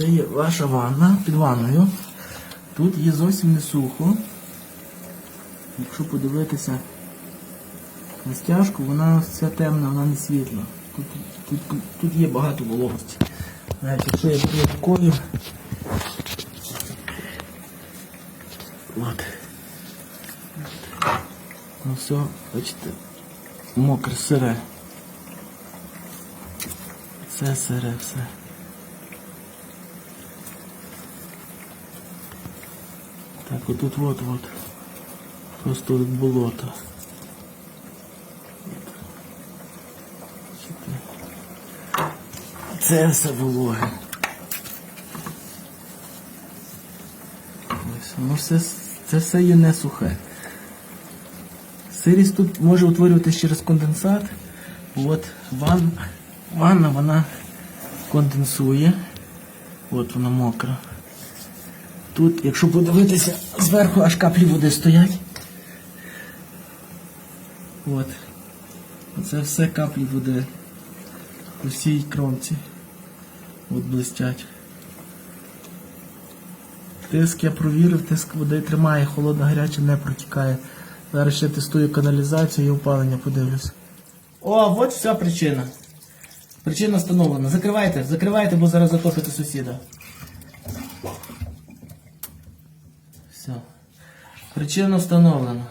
Це є ваша ванна під ванною. Тут є зовсім не сухо. Якщо подивитися на стяжку, вона вся темна, вона не світла. Тут, тут, тут є багато вологості. Навіть якщо я буду рукою. От. Ну все, бачите, мокре сире. Це сире все. Так, отут от от. Просто от болото. Це все вологе. Ну все, це все є не сухе. Сирість тут може утворюватися через конденсат. От ван, ванна вона конденсує. От вона мокра. Тут, якщо подивитися, зверху аж каплі води стоять. От. Це все каплі води. По всій кромці. От блистять. Тиск я провірив, тиск води тримає, холодна гаряча не протікає. Зараз ще тестую каналізацію і опалення, подивлюсь. О, от вся причина. Причина встановлена. Закривайте, закривайте, бо зараз затопите сусіда. Все. Причина встановлена.